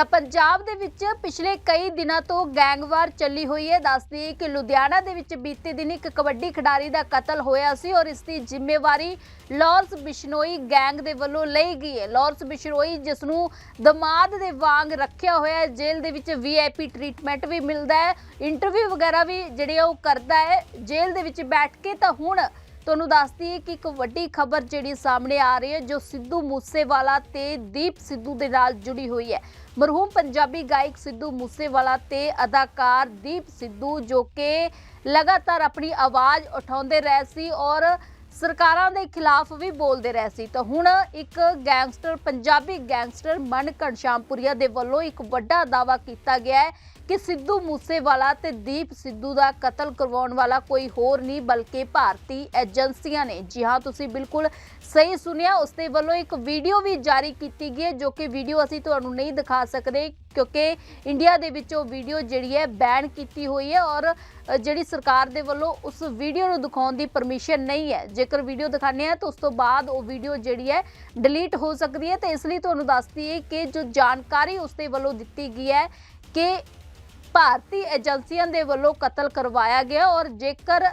ਤਾਂ ਪੰਜਾਬ ਦੇ ਵਿੱਚ ਪਿਛਲੇ ਕਈ ਦਿਨਾਂ ਤੋਂ ਗੈਂਗਵਾਰ ਚੱਲੀ ਹੋਈ ਹੈ। ਦੱਸਦੀ ਹੈ ਕਿ ਲੁਧਿਆਣਾ ਦੇ ਵਿੱਚ ਬੀਤੇ ਦਿਨ ਇੱਕ ਕਬੱਡੀ ਖਿਡਾਰੀ ਦਾ ਕਤਲ ਹੋਇਆ ਸੀ ਔਰ ਇਸ ਦੀ ਜ਼ਿੰਮੇਵਾਰੀ ਲਾਰੈਂਸ ਬਿਸ਼ਨੋਈ ਗੈਂਗ ਦੇ ਵੱਲੋਂ ਲਈ ਗਈ ਹੈ। ਲਾਰੈਂਸ ਬਿਸ਼ਨੋਈ ਜਿਸ ਨੂੰ ਦਮਾਦ ਦੇ ਵਾਂਗ ਰੱਖਿਆ ਹੋਇਆ ਹੈ। ਜੇਲ੍ਹ ਦੇ ਵਿੱਚ ਵੀਆਈਪੀ ਟ੍ਰੀਟਮੈਂਟ ਵੀ ਮਿਲਦਾ ਹੈ। ਇੰਟਰਵਿਊ ਵਗੈਰਾ ਵੀ ਜਿਹੜੇ ਆ ਉਹ ਕਰਦਾ ਹੈ। ਜੇਲ੍ਹ ਦੇ ਵਿੱਚ ਬੈਠ ਕੇ ਤਾਂ ਹੁਣ ਤੁਹਾਨੂੰ ਦੱਸਦੀ ਕਿ ਇੱਕ ਵੱਡੀ ਖਬਰ ਜਿਹੜੀ ਸਾਹਮਣੇ ਆ ਰਹੀ ਹੈ, ਜੋ ਸਿੱਧੂ ਮੂਸੇਵਾਲਾ ਤੇ ਦੀਪ ਸਿੱਧੂ ਦੇ ਨਾਲ ਜੁੜੀ ਹੋਈ ਹੈ। ਮਰਹੂਮ ਪੰਜਾਬੀ ਗਾਇਕ ਸਿੱਧੂ ਮੂਸੇਵਾਲਾ ਤੇ ਅਦਾਕਾਰ ਦੀਪ ਸਿੱਧੂ, ਜੋ ਕਿ ਲਗਾਤਾਰ ਆਪਣੀ ਆਵਾਜ਼ ਉਠਾਉਂਦੇ ਰਹੇ ਸੀ ਔਰ ਸਰਕਾਰਾਂ ਦੇ ਖਿਲਾਫ ਵੀ ਬੋਲਦੇ ਰਹੇ ਸੀ। ਤਾਂ ਹੁਣ ਇੱਕ ਗੈਂਗਸਟਰ, ਪੰਜਾਬੀ ਗੈਂਗਸਟਰ ਮਨ ਘਣਸ਼ਾਮਪੁਰੀਆ ਦੇ ਵੱਲੋਂ ਇੱਕ ਵੱਡਾ ਦਾਵਾ ਕੀਤਾ ਗਿਆ ਹੈ ਕਿ ਸਿੱਧੂ ਮੂਸੇਵਾਲਾ ਤੇ ਦੀਪ ਸਿੱਧੂ ਦਾ ਕਤਲ ਕਰਵਾਉਣ ਵਾਲਾ ਕੋਈ ਹੋਰ ਨਹੀਂ, ਬਲਕਿ ਭਾਰਤੀ ਏਜੰਸੀਆਂ ਨੇ। ਜੀ ਹਾਂ, ਤੁਸੀਂ ਬਿਲਕੁਲ ਸਹੀ ਸੁਣਿਆ। ਉਸ ਦੇ ਵੱਲੋਂ ਇੱਕ ਵੀਡੀਓ ਵੀ ਜਾਰੀ ਕੀਤੀ ਗਈ ਹੈ, ਜੋ ਕਿ ਵੀਡੀਓ ਅਸੀਂ ਤੁਹਾਨੂੰ ਨਹੀਂ ਦਿਖਾ ਸਕਦੇ, ਕਿਉਂਕਿ ਇੰਡੀਆ ਦੇ ਵਿੱਚ ਉਹ ਵੀਡੀਓ ਜਿਹੜੀ ਹੈ, ਬੈਨ ਕੀਤੀ ਹੋਈ ਹੈ ਔਰ ਜਿਹੜੀ ਸਰਕਾਰ ਦੇ ਵੱਲੋਂ ਉਸ ਵੀਡੀਓ ਨੂੰ ਦਿਖਾਉਣ ਦੀ ਪਰਮਿਸ਼ਨ ਨਹੀਂ ਹੈ। ਜੇਕਰ ਵੀਡੀਓ ਦਿਖਾਣੇ ਆ ਤਾਂ ਉਸ ਤੋਂ ਬਾਅਦ ਉਹ ਵੀਡੀਓ ਜਿਹੜੀ ਹੈ, ਡਿਲੀਟ ਹੋ ਸਕਦੀ ਹੈ। ਤੇ ਇਸ ਲਈ ਤੁਹਾਨੂੰ ਦੱਸਦੀ ਹੈ ਕਿ ਜੋ ਜਾਣਕਾਰੀ ਉਸ ਦੇ ਵੱਲੋਂ ਦਿੱਤੀ ਗਈ ਹੈ ਕਿ ਭਾਰਤੀ ਏਜੰਸੀਆਂ ਦੇ ਵੱਲੋਂ ਕਤਲ ਕਰਵਾਇਆ ਗਿਆ ਔਰ ਜੇਕਰ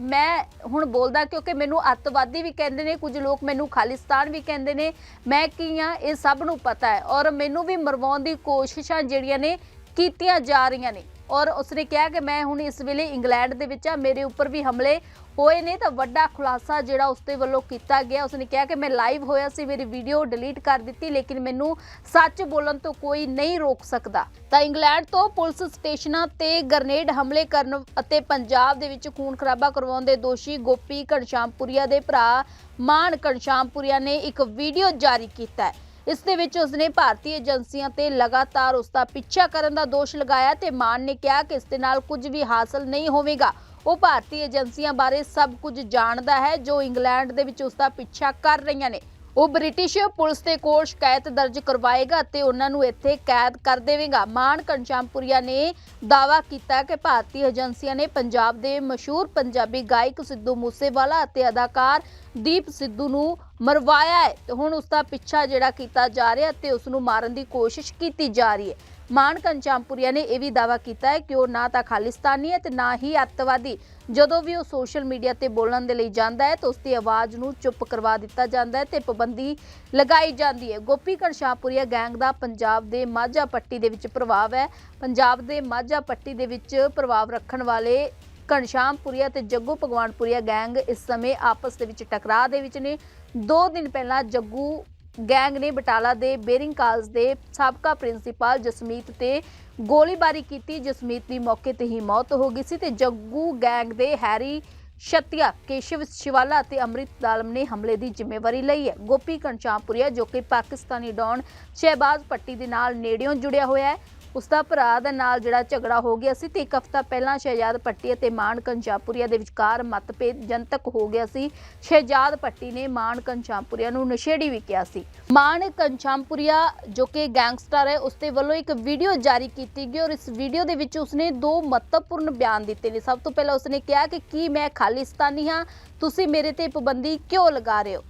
ਮੈਂ ਹੁਣ ਬੋਲਦਾ ਕਿਉਂਕਿ ਮੈਨੂੰ ਅੱਤਵਾਦੀ ਵੀ ਕਹਿੰਦੇ ਨੇ, ਕੁਝ ਲੋਕ ਮੈਨੂੰ ਖਾਲਿਸਤਾਨ ਵੀ ਕਹਿੰਦੇ ਨੇ, ਮੈਂ ਕੀ ਆ, ਇਹ ਸਭ ਨੂੰ ਪਤਾ ਹੈ ਔਰ ਮੈਨੂੰ ਵੀ ਮਰਵਾਉਣ ਦੀ ਕੋਸ਼ਿਸ਼ਾਂ ਜਿਹੜੀਆਂ ਨੇ ਕੀਤੀਆਂ ਜਾ ਰਹੀਆਂ ਨੇ। ਔਰ ਉਸਨੇ ਕਿਹਾ ਕਿ ਮੈਂ ਹੁਣ ਇਸ ਵੇਲੇ ਇੰਗਲੈਂਡ ਦੇ ਵਿੱਚ ਆ ਮੇਰੇ ਉੱਪਰ ਵੀ ਹਮਲੇ ਹੋਏ ਨੇ, ਤਾਂ ਵੱਡਾ ਖੁਲਾਸਾ ਜਿਹੜਾ ਉਸਦੇ ਵੱਲੋਂ ਕੀਤਾ ਗਿਆ। ਉਸਨੇ ਕਿਹਾ ਕਿ ਮੈਂ ਲਾਈਵ ਹੋਇਆ ਸੀ, ਮੇਰੀ ਵੀਡੀਓ ਡਿਲੀਟ ਕਰ ਦਿੱਤੀ, ਲੇਕਿਨ ਮੈਨੂੰ ਸੱਚ ਬੋਲਣ ਤੋਂ ਕੋਈ ਨਹੀਂ ਰੋਕ ਸਕਦਾ। ਤਾਂ ਇੰਗਲੈਂਡ ਤੋਂ ਪੁਲਿਸ ਸਟੇਸ਼ਨਾਂ ਤੇ ਗ੍ਰਨੇਡ ਹਮਲੇ ਕਰਨ ਅਤੇ ਪੰਜਾਬ ਦੇ ਵਿੱਚ ਖੂਨ ਖਰਾਬਾ ਕਰਵਾਉਣ ਦੇ ਦੋਸ਼ੀ ਗੋਪੀ ਘਣਸ਼ਾਮਪੁਰੀਆ ਦੇ ਭਰਾ ਮਾਨ ਘਣਸ਼ਾਮਪੁਰੀਆ ਨੇ ਇੱਕ ਵੀਡੀਓ ਜਾਰੀ ਕੀਤਾ ਹੈ। ਇਸ ਦੇ ਵਿੱਚ ਉਸਨੇ ਭਾਰਤੀ ਏਜੰਸੀਆਂ ਤੇ ਲਗਾਤਾਰ ਉਸ ਦਾ ਪਿੱਛਾ ਕਰਨ ਦਾ ਦੋਸ਼ ਲਗਾਇਆ ਤੇ ਮਾਨ ਨੇ ਕਿਹਾ ਕਿ ਇਸ ਦੇ ਨਾਲ ਕੁਝ ਵੀ ਹਾਸਲ ਨਹੀਂ ਹੋਵੇਗਾ। ਉਹ ਭਾਰਤੀ ਏਜੰਸੀਆਂ ਬਾਰੇ ਸਭ ਕੁਝ ਜਾਣਦਾ ਹੈ, ਜੋ ਇੰਗਲੈਂਡ ਦੇ ਵਿੱਚ ਉਸ ਦਾ ਪਿੱਛਾ ਕਰ ਰਹੀਆਂ ਨੇ। ਉਹ ਬ੍ਰਿਟਿਸ਼ ਪੁਲਿਸ ਦੇ ਕੋਲ ਸ਼ਿਕਾਇਤ ਦਰਜ ਕਰਵਾਏਗਾ ਤੇ ਉਹਨਾਂ ਨੂੰ ਇੱਥੇ ਕੈਦ ਕਰ ਦੇਵੇਗਾ। ਮਾਨ ਕੰਚਾਮਪੁਰੀਆ ਨੇ ਦਾਅਵਾ ਕੀਤਾ ਕਿ ਭਾਰਤੀ ਏਜੰਸੀਆਂ ਨੇ ਪੰਜਾਬ ਦੇ ਮਸ਼ਹੂਰ ਪੰਜਾਬੀ ਗਾਇਕ ਸਿੱਧੂ ਮੂਸੇਵਾਲਾ ਅਤੇ ਅਦਾਕਾਰ ਦੀਪ ਸਿੱਧੂ ਨੂੰ ਮਰਵਾਇਆ ਹੈ। ਤੇ ਹੁਣ ਉਸ ਦਾ ਪਿੱਛਾ ਜਿਹੜਾ ਕੀਤਾ ਜਾ ਰਿਹਾ ਤੇ ਉਸ ਨੂੰ ਮਾਰਨ ਦੀ ਕੋਸ਼ਿਸ਼ ਕੀਤੀ ਜਾ ਰਹੀ ਹੈ। ਮਾਨ ਕੰਚਾਮਪੁਰੀਆ ਨੇ ਇਹ ਵੀ ਦਾਅਵਾ ਕੀਤਾ ਹੈ ਕਿ ਉਹ ਨਾ ਤਾਂ ਖਾਲਿਸਤਾਨੀ ਹੈ ਤੇ ਨਾ ਹੀ ਅੱਤਵਾਦੀ। ਜਦੋਂ ਵੀ ਉਹ ਸੋਸ਼ਲ ਮੀਡੀਆ ਤੇ ਬੋਲਣ ਦੇ ਲਈ ਜਾਂਦਾ ਹੈ ਤਾਂ ਉਸ ਦੀ ਆਵਾਜ਼ ਨੂੰ ਚੁੱਪ ਕਰਵਾ ਦਿੱਤਾ ਜਾਂਦਾ ਹੈ ਤੇ ਪਾਬੰਦੀ ਲਗਾਈ ਜਾਂਦੀ ਹੈ। ਗੋਪੀ ਘਣਸ਼ਾਮਪੁਰੀਆ ਗੈਂਗ ਦਾ ਪੰਜਾਬ ਦੇ ਮਾਝਾ ਪੱਟੀ ਦੇ ਵਿੱਚ ਪ੍ਰਭਾਵ ਹੈ। ਪੰਜਾਬ ਦੇ ਮਾਝਾ ਪੱਟੀ ਦੇ ਵਿੱਚ ਪ੍ਰਭਾਵ ਰੱਖਣ ਵਾਲੇ ਘਣਸ਼ਾਮਪੁਰੀਆ ਤੇ ਜੱਗੂ ਭਗਵਾਨਪੁਰੀਆ ਗੈਂਗ ਇਸ ਸਮੇਂ ਆਪਸ ਦੇ ਵਿੱਚ ਟਕਰਾਅ ਦੇ ਵਿੱਚ ਨੇ। ਦੋ ਦਿਨ ਪਹਿਲਾਂ ਜੱਗੂ ਗੈਂਗ ਨੇ ਬਟਾਲਾ ਦੇ ਬੇਰਿੰਗ ਕਾਲਜ ਦੇ ਸਾਬਕਾ ਪ੍ਰਿੰਸੀਪਲ ਜਸਮੀਤ ਤੇ ਗੋਲੀਬਾਰੀ ਕੀਤੀ, ਜਸਮੀਤ ਦੀ ਮੌਕੇ ਤੇ ਹੀ ਮੌਤ ਹੋ ਗਈ ਸੀ ਤੇ ਜੱਗੂ ਗੈਂਗ ਦੇ ਹੈਰੀ ਸ਼ਤਿਆ ਕੇਸ਼ਵ ਸ਼ਿਵਾਲਾ ਅਤੇ ਅੰਮ੍ਰਿਤ ਦਾਲਮ ਨੇ ਹਮਲੇ ਦੀ ਜ਼ਿੰਮੇਵਾਰੀ ਲਈ ਹੈ। ਗੋਪੀ ਕੰਚਾਪੁਰੀਆ ਜੋ ਕਿ ਪਾਕਿਸਤਾਨੀ ਡੌਨ ਸ਼ਹਿਬਾਜ਼ ਪੱਟੀ ਦੇ ਨਾਲ ਨੇੜਿਓਂ ਜੁੜਿਆ ਹੋਇਆ ਹੈ। ਉਸ ਦਾ ਭਰਾ ਦੇ ਨਾਲ ਜਿਹੜਾ ਝਗੜਾ ਹੋ ਗਿਆ ਸੀ ਤੇ ਇੱਕ ਹਫ਼ਤਾ ਪਹਿਲਾਂ ਸ਼ਹਿਜਾਦ ਪੱਟੀ ਅਤੇ ਮਾਨ ਕੰਚਾਪੁਰੀਆ ਦੇ ਵਿਚਕਾਰ ਮਤਭੇਦ ਜਨਤਕ ਹੋ ਗਿਆ ਸੀ। ਸ਼ਹਿਜਾਦ ਪੱਟੀ ਨੇ ਮਾਨ ਕੰਚਾਪੁਰੀਆ ਨੂੰ ਨਸ਼ੇੜੀ ਵੀ ਕਿਹਾ ਸੀ। ਮਾਨ ਕੰਚਾਪੁਰੀਆ, ਜੋ ਕਿ ਗੈਂਗਸਟਰ ਹੈ ਉਸ ਦੇ ਵੱਲੋਂ ਇੱਕ ਵੀਡੀਓ ਜਾਰੀ ਕੀਤੀ ਗਈ ਔਰ ਇਸ ਵੀਡੀਓ ਦੇ ਵਿੱਚ ਉਸਨੇ ਦੋ ਮਹੱਤਵਪੂਰਨ ਬਿਆਨ ਦਿੱਤੇ ਨੇ। ਸਭ ਤੋਂ ਪਹਿਲਾਂ ਉਸਨੇ ਕਿਹਾ ਕਿ ਕੀ ਮੈਂ ਖਾਲਿਸਤਾਨੀ ਹਾਂ, ਤੁਸੀਂ ਮੇਰੇ ਤੇ ਪਾਬੰਦੀ ਕਿਉਂ ਲਗਾ ਰਹੇ ਹੋ?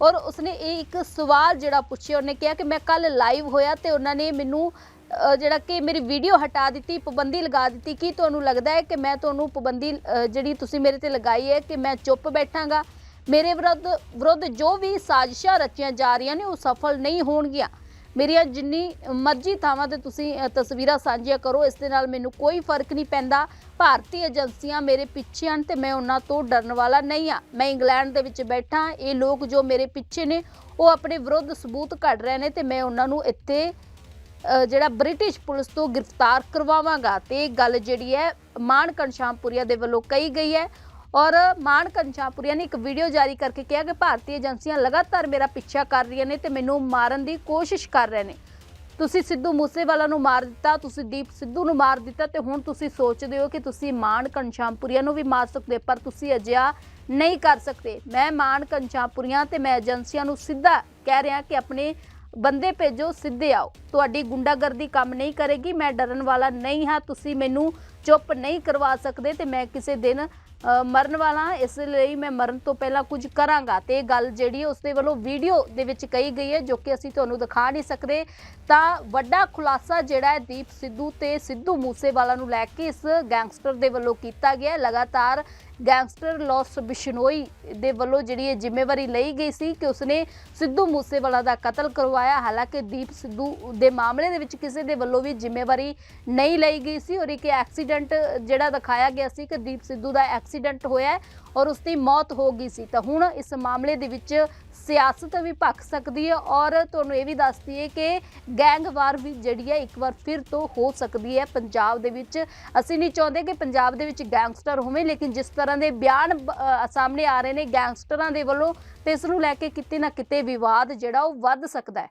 ਔਰ ਉਸਨੇ ਇਹ ਇੱਕ ਸਵਾਲ ਜਿਹੜਾ ਪੁੱਛਿਆ, ਉਹਨੇ ਕਿਹਾ ਕਿ ਮੈਂ ਕੱਲ ਲਾਈਵ ਹੋਇਆ ਤੇ ਉਹਨਾਂ ਨੇ ਮੈਨੂੰ ਜਿਹੜਾ ਕਿ ਮੇਰੀ ਵੀਡੀਓ ਹਟਾ ਦਿੱਤੀ, ਪਾਬੰਦੀ ਲਗਾ ਦਿੱਤੀ। ਕੀ ਤੁਹਾਨੂੰ ਲੱਗਦਾ ਹੈ ਕਿ ਮੈਂ ਤੁਹਾਨੂੰ ਪਾਬੰਦੀ ਜਿਹੜੀ ਤੁਸੀਂ ਮੇਰੇ ਤੇ ਲਗਾਈ ਹੈ ਕਿ ਮੈਂ ਚੁੱਪ ਬੈਠਾਂਗਾ? ਮੇਰੇ ਵਿਰੁੱਧ ਵਿਰੁੱਧ ਜੋ ਵੀ ਸਾਜ਼ਿਸ਼ਾਂ ਰਚੀਆਂ ਜਾ ਰਹੀਆਂ ਨੇ, ਉਹ ਸਫਲ ਨਹੀਂ ਹੋਣਗੀਆਂ। ਮੇਰੀਆਂ ਜਿੰਨੀ ਮਰਜ਼ੀ ਥਾਵਾਂ ਤੇ ਤੁਸੀਂ ਤਸਵੀਰਾਂ ਸਾਂਝੀਆਂ ਕਰੋ, ਇਸ ਦੇ ਨਾਲ ਮੈਨੂੰ ਕੋਈ ਫ਼ਰਕ ਨਹੀਂ ਪੈਂਦਾ। ਭਾਰਤੀ ਏਜੰਸੀਆਂ ਮੇਰੇ ਪਿੱਛੇ ਹਨ ਤੇ ਮੈਂ ਉਹਨਾਂ ਤੋਂ ਡਰਨ ਵਾਲਾ ਨਹੀਂ ਆ ਮੈਂ ਇੰਗਲੈਂਡ ਦੇ ਵਿੱਚ ਬੈਠਾ, ਇਹ ਲੋਕ ਜੋ ਮੇਰੇ ਪਿੱਛੇ ਨੇ, ਉਹ ਆਪਣੇ ਵਿਰੁੱਧ ਸਬੂਤ ਕੱਢ ਰਹੇ ਨੇ ਤੇ ਮੈਂ ਉਹਨਾਂ ਨੂੰ ਇੱਥੇ ਜਿਹੜਾ ਬ੍ਰਿਟਿਸ਼ ਪੁਲਿਸ ਤੋਂ ਗ੍ਰਿਫਤਾਰ ਕਰਵਾਵਾਂਗਾ ਤੇ ਇਹ ਗੱਲ ਜਿਹੜੀ ਹੈ ਮਾਨ ਕੰਸ਼ਾਮਪੁਰੀਆ ਦੇ ਵੱਲੋਂ ਕਹੀ ਗਈ ਹੈ। ਔਰ ਮਾਨ ਕੰਸ਼ਾਮਪੁਰੀਆ ਨੇ ਇੱਕ ਵੀਡੀਓ ਜਾਰੀ ਕਰਕੇ ਕਿਹਾ ਕਿ ਭਾਰਤੀ ਏਜੰਸੀਆਂ ਲਗਾਤਾਰ ਮੇਰਾ ਪਿੱਛਾ ਕਰ ਰਹੀਆਂ ਨੇ ਤੇ ਮੈਨੂੰ ਮਾਰਨ ਦੀ ਕੋਸ਼ਿਸ਼ ਕਰ ਰਹੇ ਨੇ। ਤੁਸੀਂ ਸਿੱਧੂ ਮੂਸੇਵਾਲਾ ਨੂੰ ਮਾਰ ਦਿੱਤਾ, ਤੁਸੀਂ ਦੀਪ ਸਿੱਧੂ ਨੂੰ ਮਾਰ ਦਿੱਤਾ ਤੇ ਹੁਣ ਤੁਸੀਂ ਸੋਚਦੇ ਹੋ ਕਿ ਤੁਸੀਂ ਮਾਨ ਕੰਸ਼ਾਮਪੁਰੀਆ ਨੂੰ ਵੀ ਮਾਰ ਸਕਦੇ, ਪਰ ਤੁਸੀਂ ਅਜਿਹਾ ਨਹੀਂ ਕਰ ਸਕਦੇ। ਮੈਂ ਮਾਨ ਕੰਸ਼ਾਮਪੁਰੀਆ ਤੇ ਮੈਂ ਏਜੰਸੀਆਂ ਨੂੰ ਸਿੱਧਾ ਕਹਿ ਰਿਹਾ ਕਿ ਆਪਣੇ ਬੰਦੇ ਭੇਜੋ, ਸਿੱਧੇ ਆਓ। ਤੁਹਾਡੀ ਗੁੰਡਾਗਰਦੀ ਕੰਮ ਨਹੀਂ ਕਰੇਗੀ, ਮੈਂ ਡਰਨ ਵਾਲਾ ਨਹੀਂ ਹਾਂ। ਤੁਸੀਂ ਮੈਨੂੰ ਚੁੱਪ ਨਹੀਂ ਕਰਵਾ ਸਕਦੇ ਤੇ ਮੈਂ ਕਿਸੇ ਦਿਨ ਮਰਨ ਵਾਲਾ ਇਸ ਲਈ ਮੈਂ ਮਰਨ ਤੋਂ ਪਹਿਲਾਂ ਕੁਝ ਕਰਾਂਗਾ। ਤੇ ਇਹ ਗੱਲ ਜਿਹੜੀ ਉਸ ਦੇ ਵੱਲੋਂ ਵੀਡੀਓ ਦੇ ਵਿੱਚ ਕਹੀ ਗਈ ਹੈ, ਜੋ ਕਿ ਅਸੀਂ ਤੁਹਾਨੂੰ ਦਿਖਾ ਨਹੀਂ ਸਕਦੇ। ਤਾਂ ਵੱਡਾ ਖੁਲਾਸਾ ਜਿਹੜਾ ਹੈ, ਦੀਪ ਸਿੱਧੂ ਤੇ ਸਿੱਧੂ ਮੂਸੇਵਾਲਾ ਨੂੰ ਲੈ ਕੇ ਇਸ ਗੈਂਗਸਟਰ ਦੇ ਵੱਲੋਂ ਕੀਤਾ ਗਿਆ। ਲਗਾਤਾਰ ਗੈਂਗਸਟਰ ਲੌਸ ਬਿਸ਼ਨੋਈ ਦੇ ਵੱਲੋਂ ਜਿਹੜੀ ਇਹ ਜ਼ਿੰਮੇਵਾਰੀ ਲਈ ਗਈ ਸੀ ਕਿ ਉਸਨੇ ਸਿੱਧੂ ਮੂਸੇਵਾਲਾ ਦਾ ਕਤਲ ਕਰਵਾਇਆ। ਹਾਲਾਂਕਿ ਦੀਪ ਸਿੱਧੂ ਦੇ ਮਾਮਲੇ ਦੇ ਵਿੱਚ ਕਿਸੇ ਦੇ ਵੱਲੋਂ ਵੀ ਜ਼ਿੰਮੇਵਾਰੀ ਨਹੀਂ ਲਈ ਗਈ ਸੀ ਔਰ ਇੱਕ ਐਕਸੀਡੈਂਟ ਜਿਹੜਾ ਦਿਖਾਇਆ ਗਿਆ ਸੀ ਕਿ ਦੀਪ ਸਿੱਧੂ ਦਾ ਐਕਸੀਡੈਂਟ ਹੋਇਆ ਔਰ ਉਸ ਦੀ ਮੌਤ ਹੋ ਗਈ ਸੀ। ਤਾਂ ਹੁਣ ਇਸ ਮਾਮਲੇ ਦੇ ਵਿੱਚ ਸਿਆਸਤ ਵੀ ਭਖ ਸਕਦੀ ਹੈ ਔਰ ਤੁਹਾਨੂੰ ਇਹ ਵੀ ਦੱਸ ਦਈਏ ਕਿ ਗੈਂਗਵਾਰ ਵੀ ਜਿਹੜੀ ਹੈ ਇੱਕ ਵਾਰ ਫਿਰ ਤੋਂ ਹੋ ਸਕਦੀ ਹੈ ਪੰਜਾਬ ਦੇ ਵਿੱਚ। ਅਸੀਂ ਨਹੀਂ ਚਾਹੁੰਦੇ ਕਿ ਪੰਜਾਬ ਦੇ ਵਿੱਚ ਗੈਂਗਸਟਰ ਹੋਵੇ, ਲੇਕਿਨ ਜਿਸ ਤਰ੍ਹਾਂ ਦੇ ਬਿਆਨ ਸਾਹਮਣੇ ਆ ਰਹੇ ਨੇ ਗੈਂਗਸਟਰਾਂ ਦੇ ਵੱਲੋਂ, ਤੇ ਇਸ ਨੂੰ ਲੈ ਕੇ ਕਿਤੇ ਨਾ ਕਿਤੇ ਵਿਵਾਦ ਜਿਹੜਾ ਉਹ ਵੱਧ ਸਕਦਾ ਹੈ।